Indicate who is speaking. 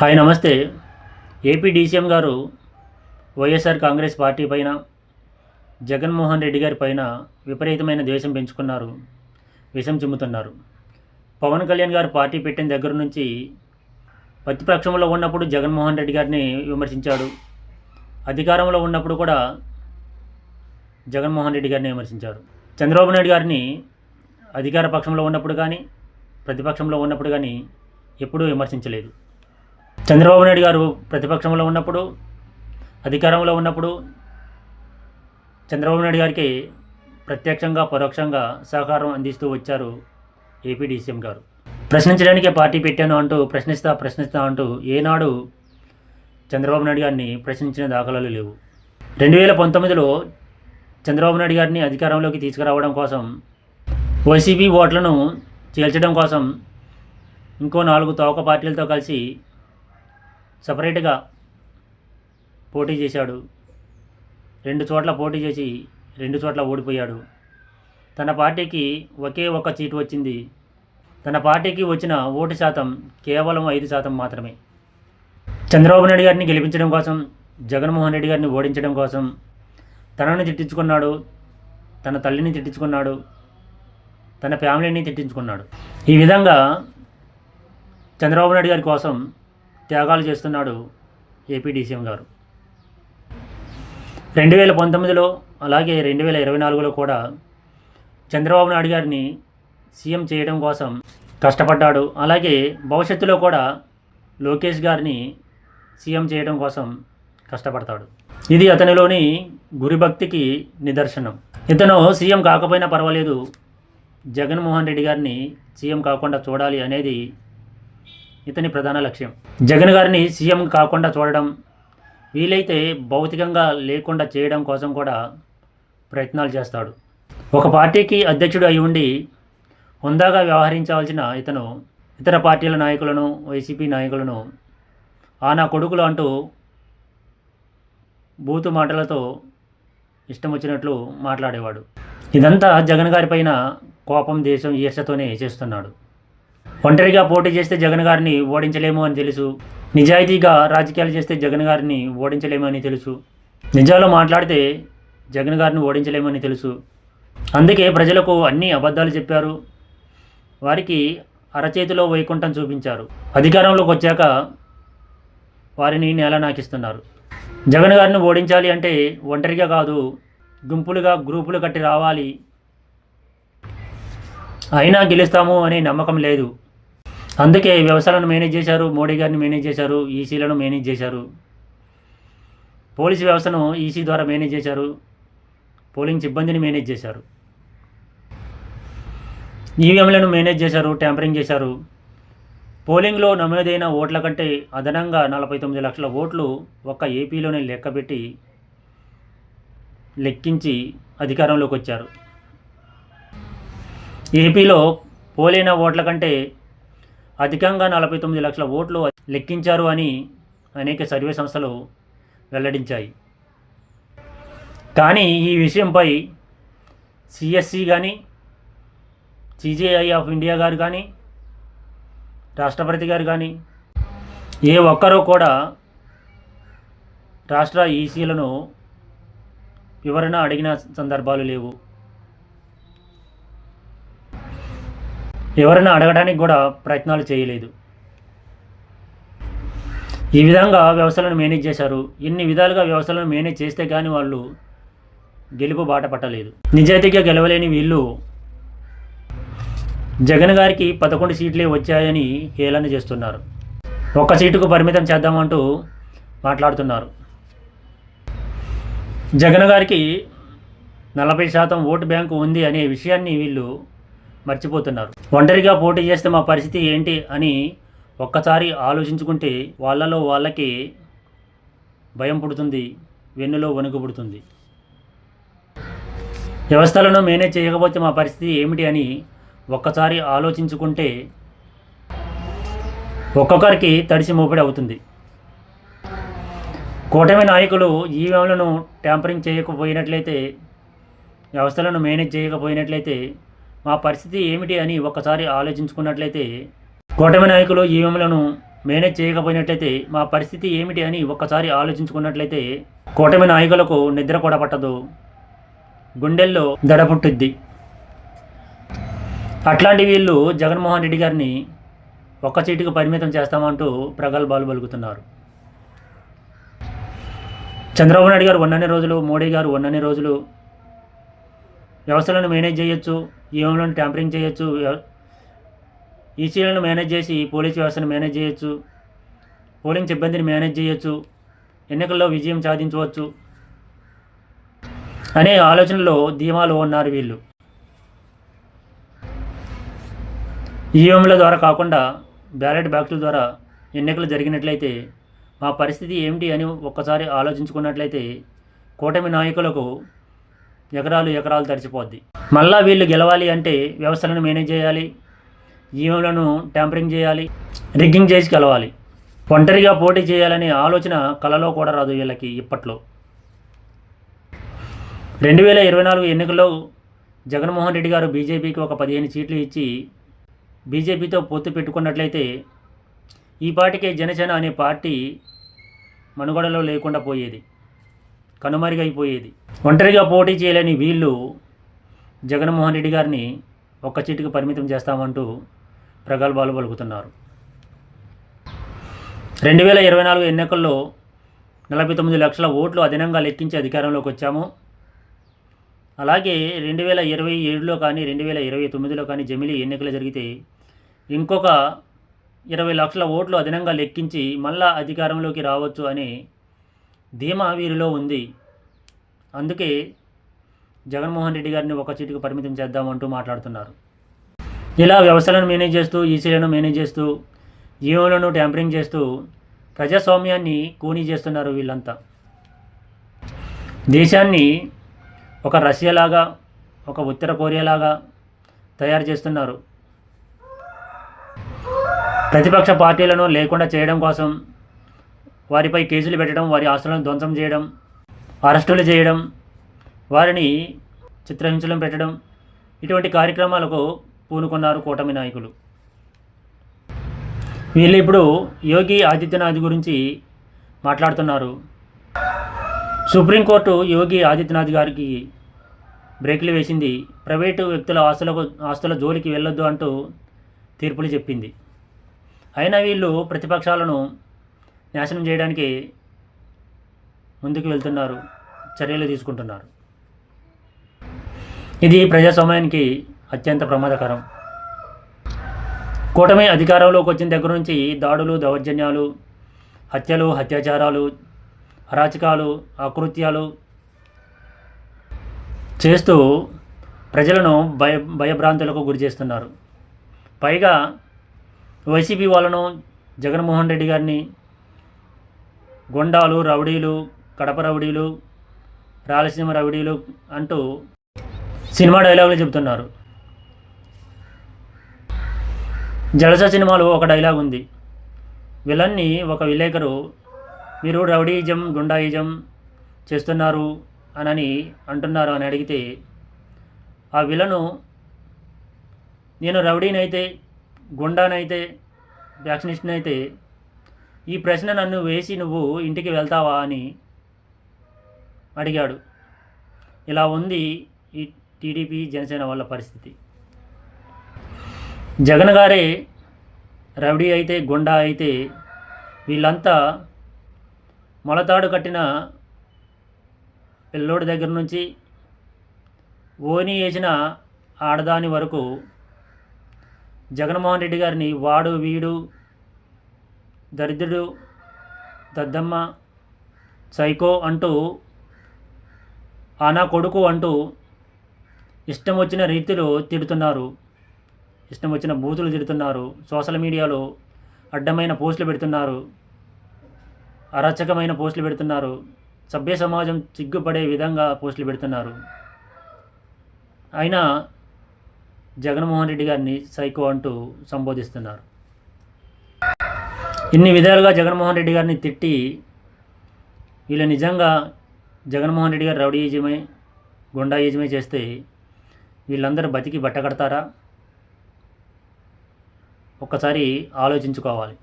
Speaker 1: Hi నమస్తే. AP DCM గారు YSR Congress party పైన జగన్మోహన్ రెడ్డి గారి పైన విపరీతమైన ద్వేషం పెంచుకున్నారు విషం చిమ్ముతున్నారు. పవన్ కళ్యాణ్ గారు పార్టీ పెట్టిన దగ్గర నుంచి ప్రతిపక్షంలో ఉన్నప్పుడు జగన్మోహన్ రెడ్డి గారిని విమర్శించాడు. అధికారంలో ఉన్నప్పుడు కూడా జగన్మోహన్ రెడ్డి గారిని విమర్శించారు. చంద్రబాబు నాయుడు గారిని అధికార పక్షంలో ఉన్నప్పుడు కానీ ప్రతిపక్షంలో ఉన్నప్పుడు కానీ ఎప్పుడూ విమర్శించలేదు. చంద్రబాబు నాయుడు గారు ప్రతిపక్షంలో ఉన్నప్పుడు అధికారంలో ఉన్నప్పుడు చంద్రబాబు నాయుడు గారికి ప్రత్యక్షంగా పరోక్షంగా సహకారం అందిస్తూ వచ్చారు ఏపీ డీసీఎం గారు. ప్రశ్నించడానికే పార్టీ పెట్టాను అంటూ ప్రశ్నిస్తా ప్రశ్నిస్తా అంటూ ఏనాడు చంద్రబాబు నాయుడు గారిని ప్రశ్నించిన దాఖలాలు లేవు. రెండు వేల పంతొమ్మిదిలో చంద్రబాబు నాయుడు గారిని అధికారంలోకి తీసుకురావడం కోసం వైసీపీ ఓట్లను చేల్చడం కోసం ఇంకో నాలుగు తోక పార్టీలతో కలిసి సపరేట్గా పోటీ చేశాడు. రెండు చోట్ల పోటీ చేసి రెండు చోట్ల ఓడిపోయాడు. తన పార్టీకి ఒకే ఒక్క సీటు వచ్చింది. తన పార్టీకి వచ్చిన ఓటు శాతం కేవలం ఐదు శాతం మాత్రమే. చంద్రబాబు నాయుడు గారిని గెలిపించడం కోసం జగన్మోహన్ రెడ్డి గారిని ఓడించడం కోసం తనని తిట్టించుకున్నాడు తన తల్లిని తిట్టించుకున్నాడు తన ఫ్యామిలీని తిట్టించుకున్నాడు. ఈ విధంగా చంద్రబాబు నాయుడు గారి కోసం త్యాగాలు చేస్తున్నాడు ఏపీ డీసీఎం గారు. రెండు వేల పంతొమ్మిదిలో అలాగే రెండు వేల ఇరవై నాలుగులో కూడా చంద్రబాబు నాయుడు గారిని సీఎం చేయడం కోసం కష్టపడ్డాడు. అలాగే భవిష్యత్తులో కూడా లోకేష్ గారిని సీఎం చేయడం కోసం కష్టపడతాడు. ఇది అతనిలోని గురిభక్తికి నిదర్శనం. ఇతను సీఎం కాకపోయినా పర్వాలేదు జగన్మోహన్ రెడ్డి గారిని సీఎం కాకుండా చూడాలి అనేది ఇతని ప్రధాన లక్ష్యం. జగన్ గారిని సీఎం కాకుండా చూడడం వీలైతే భౌతికంగా లేకుండా చేయడం కోసం కూడా ప్రయత్నాలు చేస్తాడు. ఒక పార్టీకి అధ్యక్షుడు అయి ఉండి హుందాగా వ్యవహరించవలసిన ఇతను ఇతర పార్టీల నాయకులను వైసీపీ నాయకులను ఆ నా కొడుకులు అంటూ బూతు మాటలతో ఇష్టం వచ్చినట్లు మాట్లాడేవాడు. ఇదంతా జగన్ గారి పైన కోపం దేశం ఈర్షతోనే చేస్తున్నాడు. ఒంటరిగా పోటీ చేస్తే జగన్ గారిని ఓడించలేము అని తెలుసు. నిజాయితీగా రాజకీయాలు చేస్తే జగన్ గారిని ఓడించలేము అని తెలుసు. నిజాలు మాట్లాడితే జగన్ గారిని ఓడించలేమని తెలుసు. అందుకే ప్రజలకు అన్ని అబద్ధాలు చెప్పారు. వారికి అరచేతిలో వైకుంఠం చూపించారు. అధికారంలోకి వచ్చాక వారిని నేల నాకిస్తున్నారు. జగన్ గారిని ఓడించాలి అంటే ఒంటరిగా కాదు గుంపులుగా గ్రూపులు కట్టి రావాలి. అయినా గెలుస్తాము అనే నమ్మకం లేదు. అందుకే వ్యవసాయాలను మేనేజ్ చేశారు మోడీ గారిని మేనేజ్ చేశారు ఈసీలను మేనేజ్ చేశారు. పోలీసు వ్యవస్థను ఈసీ ద్వారా మేనేజ్ చేశారు పోలింగ్ సిబ్బందిని మేనేజ్ చేశారు. ఈవీఎంలను మేనేజ్ చేశారు ట్యాంపరింగ్ చేశారు. పోలింగ్లో నమోదైన ఓట్ల కంటే అదనంగా నలభై తొమ్మిది లక్షల ఓట్లు ఒక్క ఏపీలోనే లెక్కపెట్టి లెక్కించి అధికారంలోకి వచ్చారు. ఏపీలో పోలైన ఓట్ల కంటే అధికంగా నలభై తొమ్మిది లక్షల ఓట్లు లెక్కించారు అని అనేక సర్వే సంస్థలు వెల్లడించాయి. కానీ ఈ విషయంపై సిఎస్సి కానీ సిజేఐ ఆఫ్ ఇండియా గారు కానీ రాష్ట్రపతి గారు కానీ ఏ ఒక్కరూ కూడా రాష్ట్ర ఈసీలను వివరణ అడిగిన సందర్భాలు లేవు. ఎవరైనా అడగడానికి కూడా ప్రయత్నాలు చేయలేదు. ఈ విధంగా వ్యవస్థలను మేనేజ్ చేశారు. ఇన్ని విధాలుగా వ్యవస్థలను మేనేజ్ చేస్తే కానీ వాళ్ళు గెలుపు బాట పట్టలేదు. నిజాయితీగా గెలవలేని వీళ్ళు జగన్ గారికి పదకొండు సీట్లే వచ్చాయని హేళన చేస్తున్నారు. ఒక్క సీటుకు పరిమితం చేద్దామంటూ మాట్లాడుతున్నారు. జగన్ గారికి నలభై శాతం ఓటు బ్యాంకు ఉంది అనే విషయాన్ని వీళ్ళు మర్చిపోతున్నారు. ఒంటరిగా పోటీ చేస్తే మా పరిస్థితి ఏంటి అని ఒక్కసారి ఆలోచించుకుంటే వాళ్ళలో వాళ్ళకి భయం పుడుతుంది వెన్నులో వణుకు పుడుతుంది. వ్యవస్థలను మేనేజ్ చేయకపోతే మా పరిస్థితి ఏమిటి అని ఒక్కసారి ఆలోచించుకుంటే ఒక్కొక్కరికి తడిసి మోపిడి అవుతుంది. కూటమి నాయకులు ఈవీఎంలను ట్యాంపరింగ్ చేయకపోయినట్లయితే వ్యవస్థలను మేనేజ్ చేయకపోయినట్లయితే మా పరిస్థితి ఏమిటి అని ఒకసారి ఆలోచించుకున్నట్లయితే కూటమి నాయకులు ఈవెంలను మేనేజ్ చేయకపోయినట్లయితే మా పరిస్థితి ఏమిటి అని ఒక్కసారి ఆలోచించుకున్నట్లయితే కూటమి నాయకులకు నిద్ర కూడా పట్టదు. గుండెల్లో దడ పుట్టుద్ది. అట్లాంటి వీళ్ళు జగన్మోహన్ రెడ్డి గారిని ఒక్క సీటుకు పరిమితం చేస్తామంటూ ప్రగల్భాలు పలుకుతున్నారు. చంద్రబాబు నాయుడు గారు ఉన్నన్ని రోజులు మోడీ గారు ఉన్నన్ని రోజులు వ్యవస్థలను మేనేజ్ చేయొచ్చు ఈవెంలను ట్యాంపరింగ్ చేయొచ్చు ఈసీలను మేనేజ్ చేసి పోలీస్ వ్యవస్థను మేనేజ్ చేయొచ్చు పోలింగ్ సిబ్బందిని మేనేజ్ చేయొచ్చు ఎన్నికల్లో విజయం సాధించవచ్చు అనే ఆలోచనలో ధీమాలు ఉన్నారు వీళ్ళు. ఈవీఎంల ద్వారా కాకుండా బ్యాలెట్ బాక్సుల ద్వారా ఎన్నికలు జరిగినట్లయితే మా పరిస్థితి ఏమిటి అని ఒక్కసారి ఆలోచించుకున్నట్లయితే కూటమి నాయకులకు ఎకరాలు ఎకరాలు తడిచిపోద్ది మళ్ళా వీళ్ళు గెలవాలి అంటే వ్యవస్థలను మేనేజ్ చేయాలి ఈవీఎంలను ట్యాంపరింగ్ చేయాలి రిగ్గింగ్ చేసి గెలవాలి. ఒంటరిగా పోటీ చేయాలనే ఆలోచన కలలో కూడా రాదు వీళ్ళకి ఇప్పట్లో. రెండు వేల ఇరవై నాలుగు ఎన్నికల్లో జగన్మోహన్ రెడ్డి గారు బీజేపీకి ఒక పదిహేను సీట్లు ఇచ్చి బీజేపీతో పొత్తు పెట్టుకున్నట్లయితే ఈ పాటికే జనసేన అనే పార్టీ మనుగడలో లేకుండా పోయేది. కనుమరుగైపోయేది. ఒంటరిగా పోటీ చేయలేని వీళ్ళు జగన్మోహన్ రెడ్డి గారిని ఒక్క సీటుకు పరిమితం చేస్తామంటూ ప్రగల్భాలు పలుకుతున్నారు. రెండు వేల ఇరవై నాలుగు ఎన్నికల్లో నలభై తొమ్మిది లక్షల ఓట్లు అదనంగా లెక్కించి అధికారంలోకి వచ్చాము. అలాగే రెండు వేల ఇరవై ఏడులో కానీ రెండు వేల ఇరవై తొమ్మిదిలో కానీ జమిలీ ఎన్నికలు జరిగితే ఇంకొక ఇరవై లక్షల ఓట్లు అదనంగా లెక్కించి మళ్ళా అధికారంలోకి రావచ్చు అనే ధీమా వీరిలో ఉంది. అందుకే జగన్మోహన్ రెడ్డి గారిని ఒక సీటుకు పరిమితం చేద్దామంటూ మాట్లాడుతున్నారు. ఇలా వ్యవస్థలను మేనేజ్ చేస్తూ ఈసీలను మేనేజ్ చేస్తూ జీవోలను ట్యాంపరింగ్ చేస్తూ ప్రజాస్వామ్యాన్ని కూనీ చేస్తున్నారు వీళ్ళంతా. దేశాన్ని ఒక రష్యాలాగా ఒక ఉత్తర కొరియాలాగా తయారు చేస్తున్నారు. ప్రతిపక్ష పార్టీలను లేకుండా చేయడం కోసం వారిపై కేసులు పెట్టడం వారి ఆస్తులను ధ్వంసం చేయడం అరెస్టులు చేయడం వారిని చిత్రహింసలు పెట్టడం ఇటువంటి కార్యక్రమాలకు పూనుకున్నారు కూటమి నాయకులు. వీళ్ళు ఇప్పుడు యోగి ఆదిత్యనాథ్ గురించి మాట్లాడుతున్నారు. సుప్రీంకోర్టు యోగి ఆదిత్యనాథ్ గారికి బ్రేకులు వేసింది. ప్రైవేటు వ్యక్తుల ఆస్తులకు ఆస్తుల జోలికి వెళ్ళొద్దు అంటూ తీర్పులు చెప్పింది. అయినా వీళ్ళు ప్రతిపక్షాలను నాశనం చేయడానికి ముందుకు వెళ్తున్నారు చర్యలు తీసుకుంటున్నారు. ఇది ప్రజాస్వామ్యానికి అత్యంత ప్రమాదకరం. కూటమి అధికారంలోకి వచ్చిన దగ్గర నుంచి దాడులు దౌర్జన్యాలు హత్యలు అత్యాచారాలు అరాచకాలు అకృత్యాలు చేస్తూ ప్రజలను భయ భయభ్రాంతులకు గురి చేస్తున్నారు. పైగా వైసీపీ వాళ్ళను జగన్మోహన్ రెడ్డి గారిని గుండాలు రౌడీలు కడప రౌడీలు రాయలసీమ రౌడీలు అంటూ సినిమా డైలాగులు చెబుతున్నారు. జలస సినిమాలో ఒక డైలాగ్ ఉంది. విలన్ని ఒక విలేకరు మీరు రౌడీజం గుండాయిజం చేస్తున్నారు అనని అంటున్నారు అని అడిగితే ఆ విలను నేను రౌడీనైతే గుండానైతే వ్యాక్సినేషన్ అయితే ఈ ప్రశ్న నన్ను వేసి నువ్వు ఇంటికి వెళ్తావా అని అడిగాడు. ఇలా ఉంది ఈ టీడీపీ జనసేన వాళ్ళ పరిస్థితి. జగన్ గారే రౌడీ అయితే గుండా అయితే వీళ్ళంతా మొలతాడు కట్టిన పిల్లోడి దగ్గర నుంచి ఓని వేసిన ఆడదాని వరకు జగన్మోహన్ రెడ్డి గారిని వాడు వీడు దరిద్రుడు దద్దమ్మ సైకో అంటూ ఆ నా కొడుకు అంటూ ఇష్టం వచ్చిన రీతిలో తిడుతున్నారు. ఇష్టం వచ్చిన బూతులు తిడుతున్నారు. సోషల్ మీడియాలో అడ్డమైన పోస్టులు పెడుతున్నారు. అరాచకమైన పోస్టులు పెడుతున్నారు. సభ్య సమాజం చిగ్గుపడే విధంగా పోస్టులు పెడుతున్నారు. అయినా జగన్మోహన్ రెడ్డి గారిని సైకో అంటూ సంబోధిస్తున్నారు. ఇన్ని విధాలుగా జగన్మోహన్ రెడ్డి గారిని తిట్టి వీళ్ళు నిజంగా జగన్మోహన్ రెడ్డి గారు రౌడీయిజమే గుండాయిజమే చేస్తే వీళ్ళందరూ బతికి బట్టకడతారా ఒక్కసారి ఆలోచించుకోవాలి.